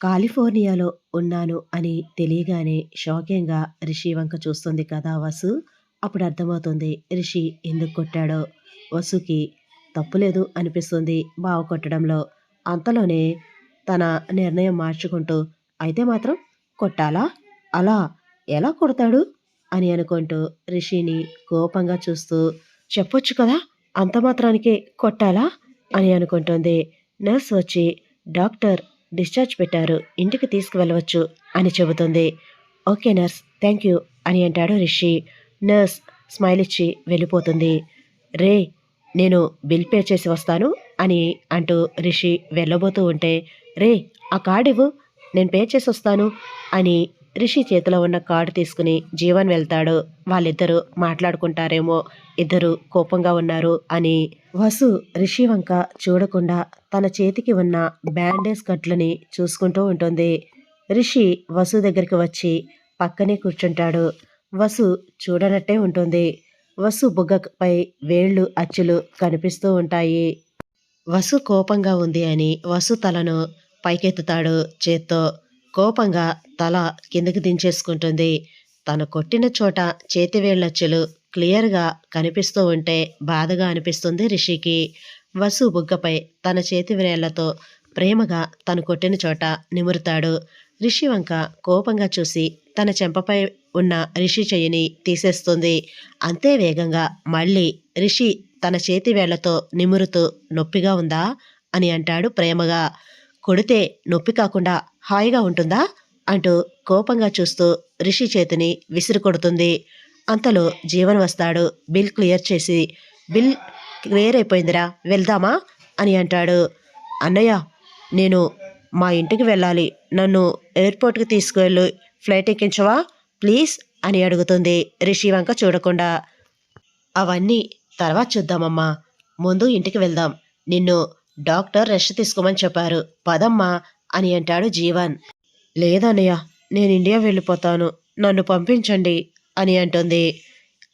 కాలిఫోర్నియాలో ఉన్నాను అని తెలియగానే షాకింగ్‌గా రిషి వంక చూస్తుంది కదా వసు. అప్పుడు అర్థమవుతుంది రిషి ఎందుకు కొట్టాడో. వసుకి తప్పులేదు అనిపిస్తుంది బావ కొట్టడంలో. అంతలోనే తన నిర్ణయం మార్చుకుంటూ అయితే మాత్రం కొట్టాలా? అలా ఎలా కొడతాడు? అని అనుకుంటూ రిషిని కోపంగా చూస్తూ చెప్పొచ్చు కదా! అంత మాత్రానికే కొట్టాలా? అని అనుకుంటుంది. నర్స్ వచ్చి డాక్టర్ డిశ్చార్జ్ పెట్టారు. ఇంటికి తీసుకువెళ్ళవచ్చు అని చెబుతుంది. ఓకే నర్స్ థ్యాంక్ యూ అని అంటాడు రిషి. నర్స్ స్మైల్ ఇచ్చి వెళ్ళిపోతుంది. రే నేను బిల్ పే చేసి వస్తాను అని అంటూ రిషి వెళ్ళబోతూ ఉంటే రే ఆ కార్డు ఇవ్వు నేను పే చేసి వస్తాను అని రిషి చేతిలో ఉన్న కార్డు తీసుకుని జీవన్ వెళ్తాడు. వాళ్ళిద్దరూ మాట్లాడుకుంటారేమో ఇద్దరు కోపంగా ఉన్నారు అని. వసు రిషి వంక చూడకుండా తన చేతికి ఉన్న బ్యాండేజ్ కట్లని చూసుకుంటూ ఉంటుంది. రిషి వసు దగ్గరికి వచ్చి పక్కనే కూర్చుంటాడు. వసు చూడనట్టే ఉంటుంది. వసు బుగ్గపై వేళ్ళు అచ్చులు కనిపిస్తూ ఉంటాయి. వసు కోపంగా ఉంది అని వసు తలను పైకెత్తుతాడు చేత్తో. కోపంగా తల కిందకి దించేసుకుంటుంది. తను కొట్టిన చోట చేతివేళ్ళచ్చులు క్లియర్గా కనిపిస్తూ ఉంటే బాధగా అనిపిస్తుంది రిషికి. వసు బుగ్గపై తన చేతి వేళ్ళతో ప్రేమగా తను కొట్టిన చోట నిమురుతాడు. రిషి వంక కోపంగా చూసి తన చెంపపై ఉన్న రిషి చెయ్యిని తీసేస్తుంది. అంతే వేగంగా మళ్ళీ రిషి తన చేతి వేళ్ళతో నిమురుతూ నొప్పిగా ఉందా? అని అంటాడు ప్రేమగా. కొడితే నొప్పి కాకుండా హాయిగా ఉంటుందా? అంటూ కోపంగా చూస్తూ రిషి చేతిని విసిరి కొడుతుంది అంతలో జీవన్ వస్తాడు. బిల్ క్లియర్ చేసి బిల్ క్లియర్ అయిపోయిందిరా వెళ్దామా? అని అంటాడు. అన్నయ్య నేను మా ఇంటికి వెళ్ళాలి. నన్ను ఎయిర్పోర్ట్కి తీసుకువెళ్ళు ఫ్లైట్ ఎక్కించవా? ప్లీజ్ అని అడుగుతుంది రిషి వంక చూడకుండా. అవన్నీ తర్వాత చూద్దామమ్మా. ముందు ఇంటికి వెళ్దాం. నిన్ను డాక్టర్ రెస్ట్ తీసుకోమని చెప్పారు. పదమ్మా అని అంటాడు జీవన్. లేదన్నయ్య నేను ఇండియా వెళ్ళిపోతాను. నన్ను పంపించండి అని అంటుంది.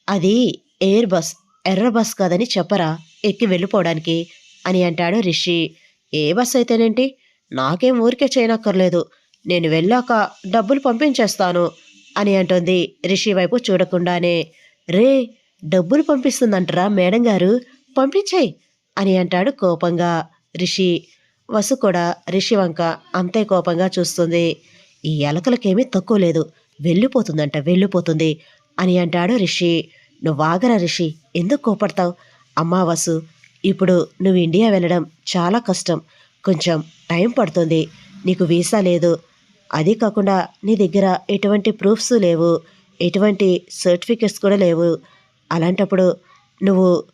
అది ఎయిర్ బస్ ఎర్ర బస్ కాదని చెప్పరా? ఎక్కి వెళ్ళిపోవడానికి అని అంటాడు రిషి. ఏ బస్ అయితేనేంటి? నాకేం ఊరికే చేయనక్కర్లేదు. నేను వెళ్ళాక డబ్బులు పంపించేస్తాను అని అంటుంది రిషి వైపు చూడకుండానే. రే డబ్బులు పంపిస్తుందంటరా మేడం గారు? పంపించేయి అని అంటాడు కోపంగా. రిషి. వసు కూడా రిషి వంక అంతే కోపంగా చూస్తుంది. ఈ ఎలకలకేమీ తక్కువ లేదు. వెళ్ళిపోతుందంట వెళ్ళిపోతుంది అని అంటాడు రిషి. నువ్వాగరా రిషి ఎందుకు కోపడతావు? అమ్మా వసు ఇప్పుడు నువ్వు ఇండియా వెళ్ళడం చాలా కష్టం. కొంచెం టైం పడుతుంది. నీకు వీసా లేదు. అది కాకుండా నీ దగ్గర ఎటువంటి ప్రూఫ్స్ లేవు. ఎటువంటి సర్టిఫికెట్స్ కూడా లేవు. అలాంటప్పుడు నువ్వు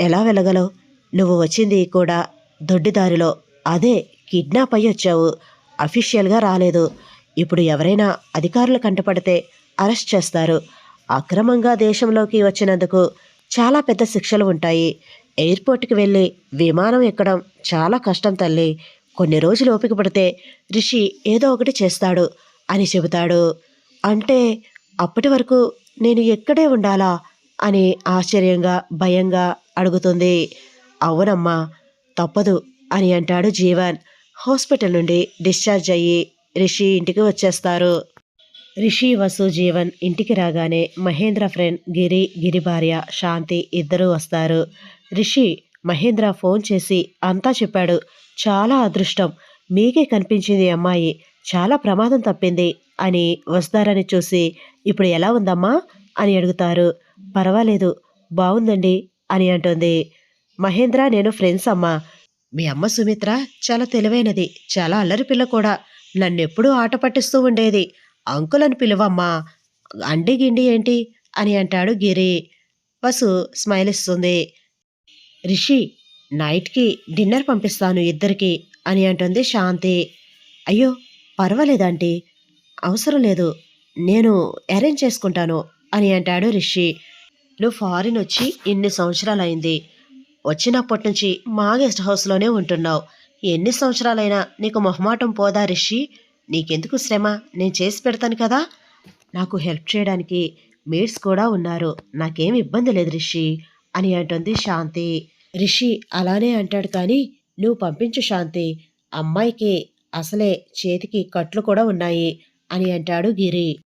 ఎలా వెళ్ళగలవు? నువ్వు వచ్చింది కూడా దొడ్డిదారిలో అదే కిడ్నాప్ అయ్యి వచ్చావు. అఫీషియల్గా రాలేదు. ఇప్పుడు ఎవరైనా అధికారులు కంటపడితే అరెస్ట్ చేస్తారు. అక్రమంగా దేశంలోకి వచ్చినందుకు చాలా పెద్ద శిక్షలు ఉంటాయి. ఎయిర్పోర్ట్కి వెళ్ళి విమానం ఎక్కడం చాలా కష్టం తల్లి. కొన్ని రోజులు ఓపిక పడితే రిషి ఏదో ఒకటి చేస్తాడు అని చెబుతాడు. అంటే అప్పటి వరకు నేను ఎక్కడే ఉండాలా అని ఆశ్చర్యంగా భయంగా అడుగుతుంది. అవునమ్మా తప్పదు అని అంటాడు జీవన్. హాస్పిటల్ నుండి డిశ్చార్జ్ అయ్యి రిషి ఇంటికి వచ్చేస్తారు. రిషి వసు జీవన్ ఇంటికి రాగానే మహేంద్ర ఫ్రెండ్ గిరి గిరి భార్య శాంతి ఇద్దరూ వస్తారు. రిషి మహేంద్ర ఫోన్ చేసి అంతా చెప్పాడు. చాలా అదృష్టం. మీకే కనిపించింది అమ్మాయి. చాలా ప్రమాదం తప్పింది అని వస్తారని చూసి ఇప్పుడు ఎలా ఉందమ్మా అని అడుగుతారు. పర్వాలేదు బాగుందండి అని అంటుంది. మహేంద్ర నేను ఫ్రెండ్స్ అమ్మా. మీ అమ్మ సుమిత్ర చాలా తెలివైనది చాలా అల్లరి పిల్ల కూడా. నన్నెప్పుడూ ఆట పట్టిస్తూ ఉండేది. అంకుల్ అని పిలువమ్మా అండి గిండి ఏంటి అని అంటాడు గిరి. వసు స్మైల్ ఇస్తుంది. రిషి నైట్కి డిన్నర్ పంపిస్తాను ఇద్దరికి అని అంటుంది శాంతి. అయ్యో పర్వాలేదంటీ అవసరం లేదు నేను అరేంజ్ చేసుకుంటాను అని అంటాడు రిషి. నువ్వు ఫారిన్ వచ్చి ఇన్ని సంవత్సరాలైంది వచ్చినప్పటి నుంచి మా గెస్ట్ హౌస్లోనే ఉంటున్నావు. ఎన్ని సంవత్సరాలైనా నీకు మొహమాటం పోదా రిషి? నీకెందుకు శ్రమ? నేను చేసి పెడతాను కదా? నాకు హెల్ప్ చేయడానికి మేడ్స్ కూడా ఉన్నారు. నాకేం ఇబ్బంది లేదు రిషి అని అంటుంది శాంతి. రిషి అలానే అంటాడు కానీ నువ్వు పంపించు శాంతి. అమ్మాయికి అసలే చేతికి కట్లు కూడా ఉన్నాయి అని అంటాడు గిరి.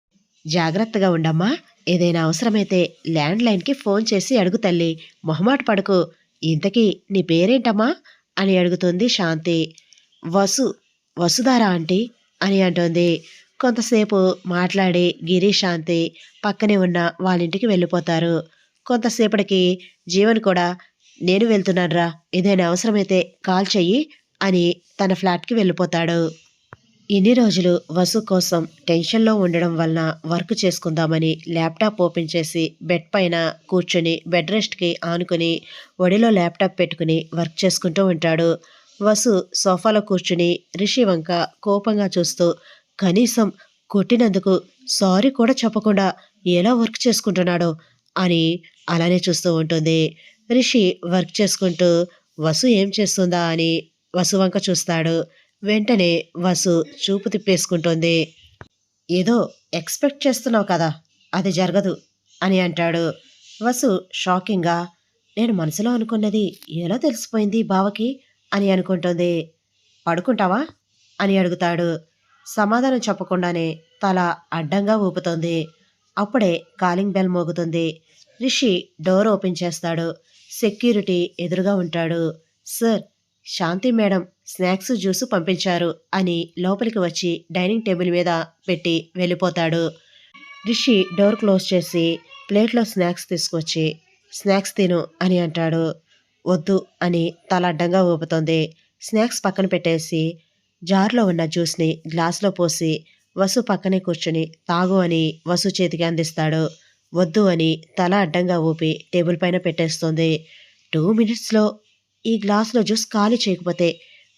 జాగ్రత్తగా ఉండమ్మా. ఏదైనా అవసరమైతే ల్యాండ్ లైన్కి ఫోన్ చేసి అడుగు తల్లి. మొహమాట పడకు. ఇంతకీ నీ పేరేంటమ్మా? అని అడుగుతుంది శాంతి. వసు వసుధార ఆంటీ? అని అంటుంది. కొంతసేపు మాట్లాడి గిరి శాంతి పక్కనే ఉన్న వాళ్ళింటికి వెళ్ళిపోతారు. కొంతసేపటికి జీవన్ కూడా నేను వెళ్తున్నానురా ఏదైనా అవసరమైతే కాల్ చెయ్యి అని తన ఫ్లాట్కి వెళ్ళిపోతాడు. ఇన్ని రోజులు వసు కోసం టెన్షన్లో ఉండడం వలన వర్క్ చేసుకుందామని ల్యాప్టాప్ ఓపెన్ చేసి బెడ్ పైన కూర్చొని బెడ్ రెస్ట్కి ఆనుకుని ఒడిలో ల్యాప్టాప్ పెట్టుకుని వర్క్ చేసుకుంటూ ఉంటాడు. వసు సోఫాలో కూర్చుని రిషి వంక కోపంగా చూస్తూ కనీసం కొట్టినందుకు సారీ కూడా చెప్పకుండా ఎలా వర్క్ చేసుకుంటున్నాడో? అని అలానే చూస్తూ ఉంటుంది. రిషి వర్క్ చేసుకుంటూ వసు ఏం చేస్తుందా? అని వసు వంక చూస్తాడు. వెంటనే వసు చూపు తిప్పేసుకుంటుంది. ఏదో ఎక్స్పెక్ట్ చేస్తున్నావు కదా అది జరగదు అని అంటాడు. వసు షాకింగ్గా నేను మనసులో అనుకున్నది ఎలా తెలిసిపోయింది బావకి? అని అనుకుంటుంది. పడుకుంటావా? అని అడుగుతాడు. సమాధానం చెప్పకుండానే తల అడ్డంగా ఊపుతోంది. అప్పుడే కాలింగ్ బెల్ మోగుతుంది. రిషి డోర్ ఓపెన్ చేస్తాడు. సెక్యూరిటీ ఎదురుగా ఉంటాడు. Sir Shanti madam snacks juice పంపించారు అని లోపలికి వచ్చి డైనింగ్ టేబుల్ మీద పెట్టి వెళ్ళిపోతాడు. రిషి డోర్ క్లోజ్ చేసి ప్లేట్లో స్నాక్స్ తీసుకొచ్చి స్నాక్స్ తిను అని అంటాడు. వద్దు అని తల అడ్డంగా ఊపుతుంది. స్నాక్స్ పక్కన పెట్టేసి జార్లో ఉన్న జ్యూస్ని గ్లాస్లో పోసి వసు పక్కనే కూర్చుని తాగు అని వసు చేతికి అందిస్తాడు. వద్దు అని తల అడ్డంగా ఊపి టేబుల్ పైన పెట్టేస్తుంది. టూ మినిట్స్లో ఈ గ్లాసులో జ్యూస్ ఖాళీ చేయకపోతే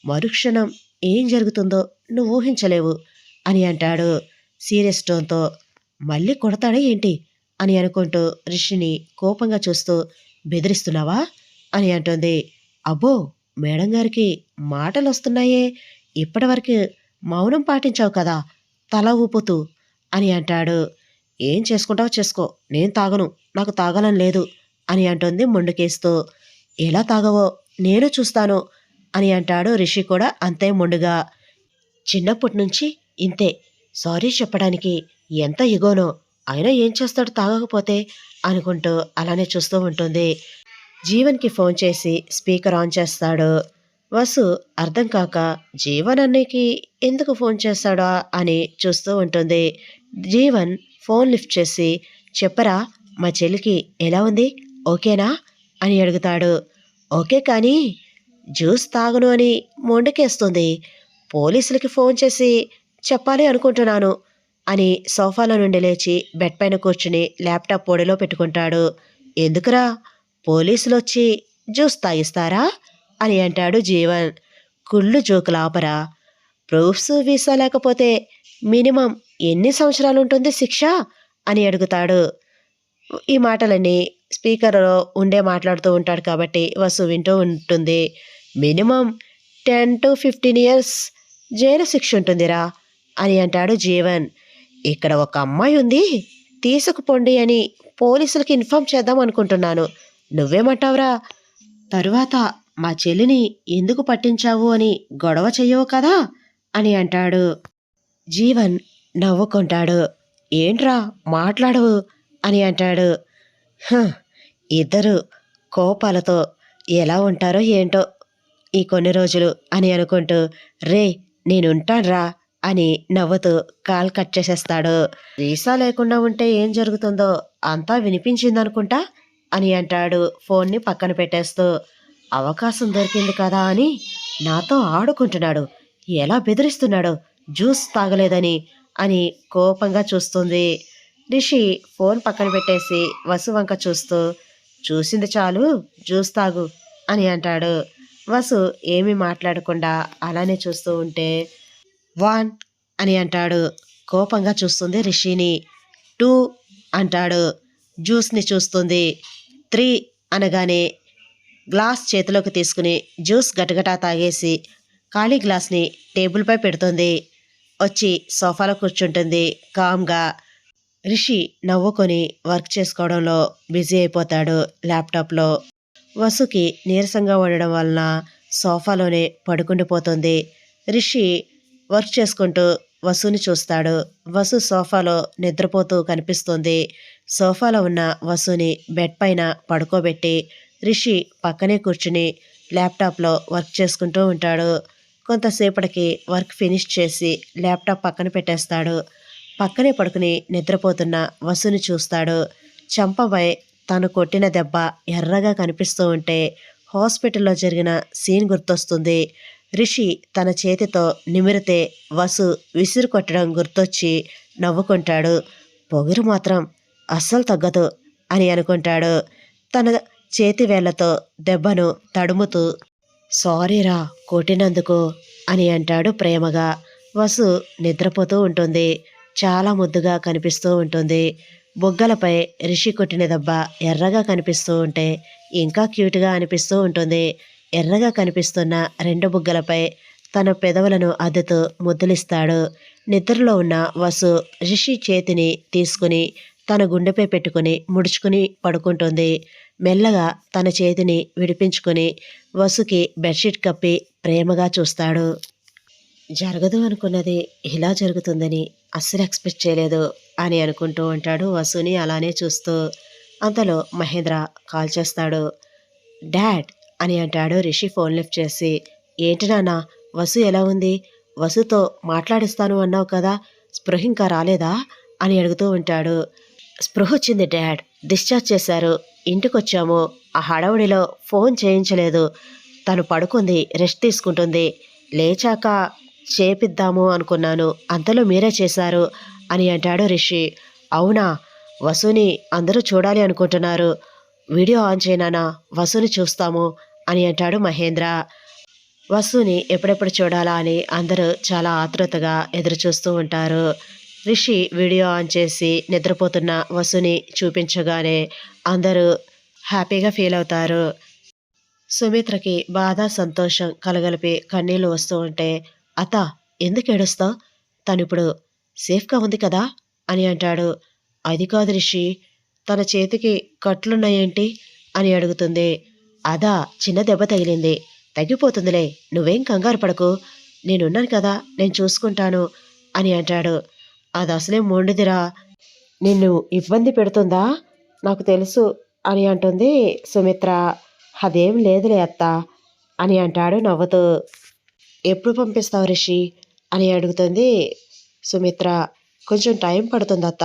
మరుక్షణం ఏం జరుగుతుందో నువ్వు ఊహించలేవు అని అంటాడు సీరియస్ టోన్తో మళ్ళీ కొడతాడే ఏంటి? అని అనుకుంటూ రిషిని కోపంగా చూస్తూ బెదిరిస్తున్నావా? అని అంటుంది. అబ్బో మేడం గారికి మాటలు వస్తున్నాయే ఇప్పటివరకు మౌనం పాటించావు కదా తల ఊపుతూ అని అంటాడు. ఏం చేసుకుంటావో చేసుకో నేను తాగను నాకు తాగాలని లేదు అని అంటుంది మొండుకేస్తూ. ఎలా తాగవో నేను చూస్తాను అని అంటాడు రిషి కూడా అంతే మొండుగా. చిన్నప్పటి నుంచి ఇంతే. సారీ చెప్పడానికి ఎంత ఇగోనో అయినా ఏం చేస్తాడు తాగకపోతే అనుకుంటూ అలానే చూస్తూ ఉంటుంది. జీవన్కి ఫోన్ చేసి స్పీకర్ ఆన్ చేస్తాడు. వసు అర్థం కాక జీవన్ అన్నకి ఎందుకు ఫోన్ చేస్తాడా అని చూస్తూ ఉంటుంది. జీవన్ ఫోన్ లిఫ్ట్ చేసి చెప్పరా మా చెల్లికి ఎలా ఉంది? ఓకేనా? అని అడుగుతాడు. ఓకే కానీ జ్యూస్ తాగను అని మొండకేస్తుంది. పోలీసులకి ఫోన్ చేసి చెప్పాలి అనుకుంటున్నాను అని సోఫాలో నుండి లేచి బెడ్ పైన కూర్చుని ల్యాప్టాప్ పొడిలో పెట్టుకుంటాడు. ఎందుకురా? పోలీసులు వచ్చి జ్యూస్ తాగిస్తారా? అని అంటాడు జీవన్. కుళ్ళు జోకులాపరా ప్రూఫ్స్ వీసా లేకపోతే మినిమం ఎన్ని సంవత్సరాలు ఉంటుంది శిక్ష? అని అడుగుతాడు. ఈ మాటలన్నీ స్పీకర్లో ఉండే మాట్లాడుతూ ఉంటాడు కాబట్టి వసు వింటూ ఉంటుంది. Minimum ten to fifteen years jail శిక్ష ఉంటుందిరా అని అంటాడు జీవన్. ఇక్కడ ఒక అమ్మాయి ఉంది తీసుకుపోండి అని పోలీసులకి ఇన్ఫామ్ చేద్దాం అనుకుంటున్నాను. నువ్వేమంటావురా? తరువాత మా చెల్లిని ఎందుకు పట్టించావు అని గొడవ చెయ్యవు కదా అని అంటాడు. జీవన్ నవ్వుకుంటాడు. ఏంట్రా మాట్లాడవు? అని అంటాడు. ఇద్దరు కోపాలతో ఎలా ఉంటారో ఏంటో ఈ కొన్ని రోజులు అని అనుకుంటూ రే నేనుంటాడ్రా అని నవ్వుతూ కాల్ కట్ చేసేస్తాడు. వీసా లేకుండా ఉంటే ఏం జరుగుతుందో అంతా వినిపించిందనుకుంటా అని అంటాడు ఫోన్ని పక్కన పెట్టేస్తూ. అవకాశం దొరికింది కదా అని నాతో ఆడుకుంటున్నాడు. ఎలా బెదిరిస్తున్నాడు? జ్యూస్ తాగలేదని అని కోపంగా చూస్తుంది. రిషి ఫోన్ పక్కన పెట్టేసి వసు వంక చూస్తూ చూసింది చాలు జ్యూస్ తాగు అని అంటాడు. వసు ఏమీ మాట్లాడకుండా అలానే చూస్తూ ఉంటే వన్ అని అంటాడు. కోపంగా చూస్తుంది రిషిని. టూ అంటాడు. జ్యూస్ని చూస్తుంది. త్రీ అనగానే గ్లాస్ చేతిలోకి తీసుకుని జ్యూస్ గటగటా తాగేసి ఖాళీ గ్లాస్ని టేబుల్పై పెడుతుంది. వచ్చి సోఫాలో కూర్చుంటుంది. కామ్గా రిషి నవ్వుకొని వర్క్ చేసుకోవడంలో బిజీ అయిపోతాడు ల్యాప్టాప్లో. వసుకి నీరసంగా ఉండడం వలన సోఫాలోనే పడుకుండిపోతుంది రిషి వర్క్ చేసుకుంటూ వసుని చూస్తాడు. వసు సోఫాలో నిద్రపోతూ కనిపిస్తుంది. సోఫాలో ఉన్న వసుని బెడ్ పైన పడుకోబెట్టి రిషి పక్కనే కూర్చుని ల్యాప్టాప్లో వర్క్ చేసుకుంటూ ఉంటాడు. కొంతసేపటికి వర్క్ ఫినిష్ చేసి ల్యాప్టాప్ పక్కన పెట్టేస్తాడు. పక్కనే పడుకుని నిద్రపోతున్న వసుని చూస్తాడు. చంపపై తను కొట్టిన దెబ్బ ఎర్రగా కనిపిస్తూ ఉంటే హాస్పిటల్లో జరిగిన సీన్ గుర్తొస్తుంది. రిషి తన చేతితో నిమిరితే వసు విసురు కొట్టడం గుర్తొచ్చి నవ్వుకుంటాడు. పొగిరు మాత్రం అస్సలు తగ్గదు అని అనుకుంటాడు. తన చేతి వేళ్ళతో దెబ్బను తడుముతూ సారీరా కొట్టినందుకు అని అంటాడు ప్రేమగా. వసు నిద్రపోతూ ఉంటుంది. చాలా ముద్దుగా కనిపిస్తూ ఉంటుంది. బొగ్గలపై రిషి కొట్టిన దెబ్బ ఎర్రగా కనిపిస్తూ ఉంటే ఇంకా క్యూట్గా అనిపిస్తూ ఉంటుంది. ఎర్రగా కనిపిస్తున్న రెండు బుగ్గలపై తన పెదవులను అద్దుతూ ముద్దులిస్తాడు. నిద్రలో ఉన్న వసు రిషి చేతిని తీసుకుని తన గుండెపై పెట్టుకుని ముడుచుకుని పడుకుంటుంది. మెల్లగా తన చేతిని విడిపించుకుని వసుకి బెడ్షీట్ కప్పి ప్రేమగా చూస్తాడు. జరగదు అనుకున్నది ఇలా జరుగుతుందని అస్సలు ఎక్స్పెక్ట్ చేయలేదు అని అనుకుంటూ ఉంటాడు వసుని అలానే చూస్తూ. అంతలో మహేంద్ర కాల్ చేస్తాడు. డాడ్ అని అంటాడు రిషి ఫోన్ లిఫ్ట్ చేసి. ఏంటి నాన్న వసు ఎలా ఉంది? వసుతో మాట్లాడిస్తాను అన్నావు కదా స్పృహ ఇంకా రాలేదా? అని అడుగుతూ ఉంటాడు. స్పృహ వచ్చింది డాడ్ డిశ్చార్జ్ చేశారు. ఇంటికొచ్చాము. ఆ హడావుడిలో ఫోన్ చేయించలేదు. తను పడుకుంది రెస్ట్ తీసుకుంటుంది. లేచాక చేపిద్దాము అనుకున్నాను. అంతలో మీరే చేశారు అని అంటాడు రిషి. అవునా? వసుని అందరూ చూడాలి అనుకుంటున్నారు. వీడియో ఆన్ చేయనానా వసుని చూస్తాము అని అంటాడు మహేంద్ర. వసుని ఎప్పుడెప్పుడు చూడాలా అని అందరూ చాలా ఆతృతగా ఎదురుచూస్తూ ఉంటారు. రిషి వీడియో ఆన్ చేసి నిద్రపోతున్న వసుని చూపించగానే అందరూ హ్యాపీగా ఫీల్ అవుతారు. సుమిత్రకి బాధ సంతోషం కలగలిపి కన్నీళ్ళు వస్తూ ఉంటే అత్త ఎందుకు ఏడుస్తావు తను ఇప్పుడు సేఫ్గా ఉంది కదా? అని అంటాడు. అది కాదు రిషి తన చేతికి కట్లున్నాయేంటి? అని అడుగుతుంది. అదా చిన్న దెబ్బ తగిలింది. తగ్గిపోతుందిలే నువ్వేం కంగారు పడకు. నేనున్నాను కదా నేను చూసుకుంటాను అని అంటాడు. అది అసలే మొండిదిరా. నిన్ను ఇబ్బంది పెడుతుందా? నాకు తెలుసు అని అంటుంది సుమిత్ర. అదేం లేదులే అత్త అని అంటాడు నవ్వుతూ. ఎప్పుడు పంపిస్తావు రిషి? అని అడుగుతుంది సుమిత్ర. కొంచెం టైం పడుతుంది అత్త.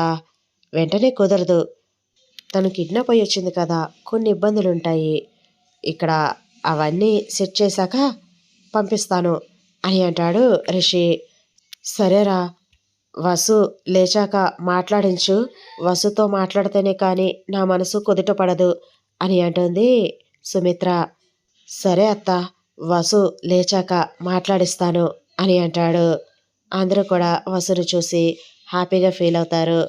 వెంటనే కుదరదు. తను కిడ్నాప్ అయ్యి వచ్చింది కదా కొన్ని ఇబ్బందులు ఉంటాయి ఇక్కడ అవన్నీ సెట్ చేశాక పంపిస్తాను అని అంటాడు రిషి. సరేరా వసు లేచాక మాట్లాడించు. వసుతో మాట్లాడితేనే కానీ నా మనసు కుదుట పడదు అని అంటుంది సుమిత్ర. సరే అత్త వసు లేచాక మాట్లాడిస్తాను అని అంటాడు. అందరూ కూడా వసును చూసి హ్యాపీగా ఫీల్ అవుతారు.